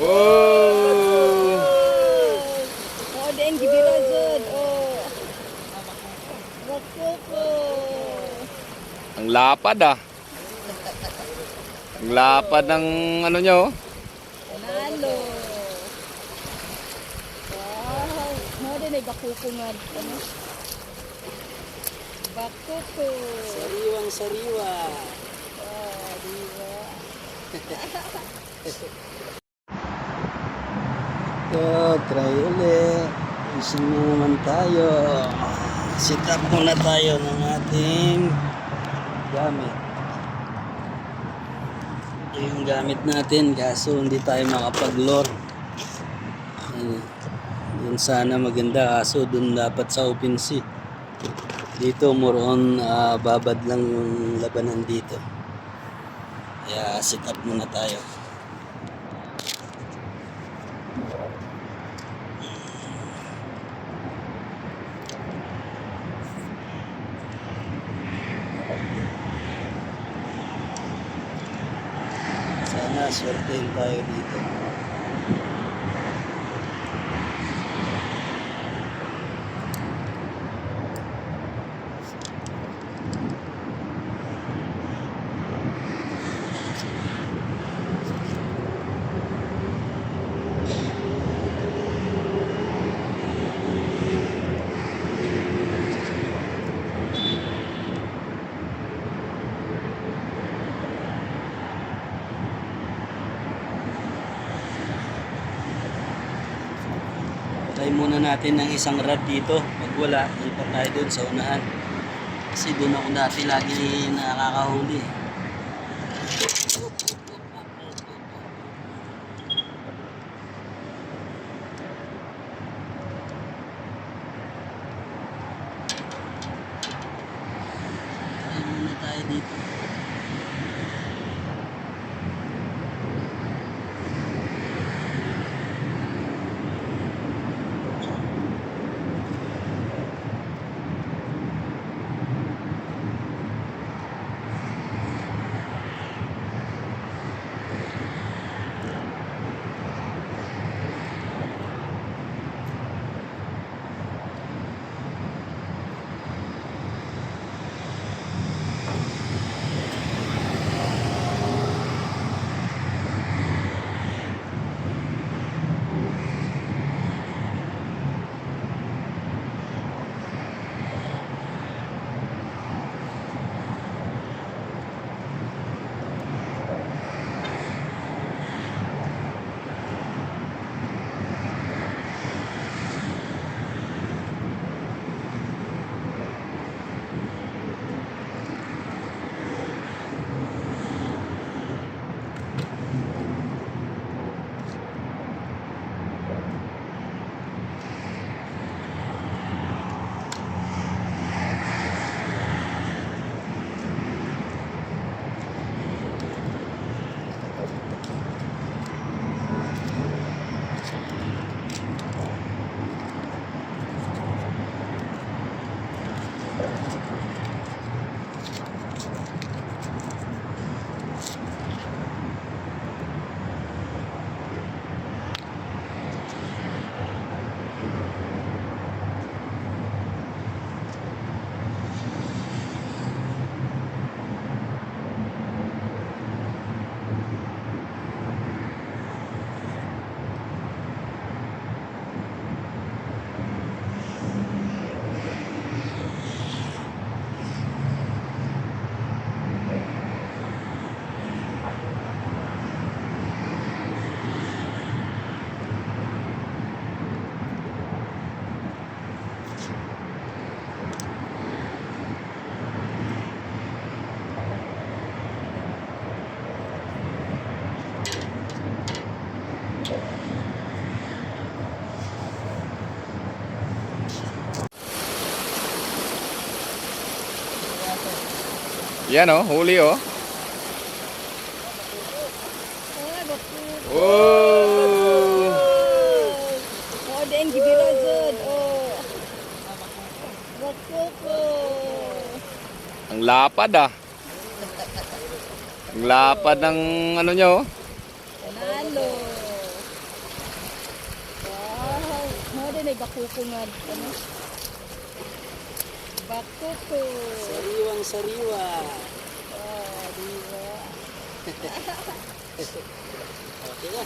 Oh! Oh, then gibira jud. Oh. Bako ko. Ang lapad ah. Ang lapad ng ano nyo. oh. Panalo. Wow. Mo din ay bako ko nga ano. Bako ko. Sariwang sariwa. Ah, di So, try ulit. Isin na naman tayo. Sit up muna tayo ng ating gamit. Yung gamit natin kaso hindi tayo makapag-lure. Ayun. Yun sana maganda kaso dun dapat sa open sea. Dito more on ah, babad lang yung labanan dito. Kaya sit up muna tayo. Sana swertein tayo dito. Try muna natin ng isang rod dito. Pag wala, lipat tayo doon sa unahan. Kasi doon ako dati lagi nakakahuli. Try muna dito. Yan oh, huli oh. Oh! Oh, den gibila zod. Oh. Bakoko. Ang lapad ah. Ang lapad ng ano niya oh. Panalo. Wow. Mo din ay bakuko nga. Ano? Bakuko. Sariwang sariwa. Ah, di ba? Okay na.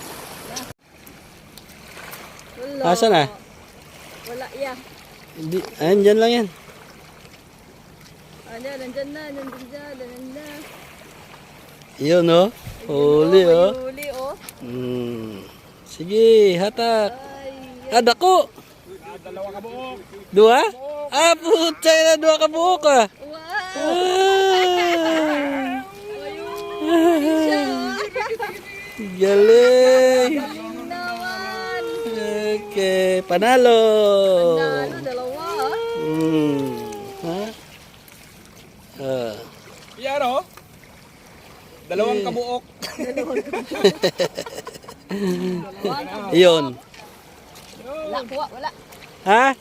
Wala. Asa na? Wala ya. Hindi, ayan, dyan lang yan. Ano, nandyan na, nandyan dyan, nandyan na. Yun, oh. Huli, May oh. Huli, oh. Hmm. Sige, hatak. Ay, Ah, dako. Dua? Ah, putay na, dua ka buhok, ah. wow! Ah. Ayun! Galing. Okay, panalo. Nalo, dalawa. Hmm. Ha? Ah. Yan oh. Dalawang kabuok. Iyon. Wala, wala. Ha?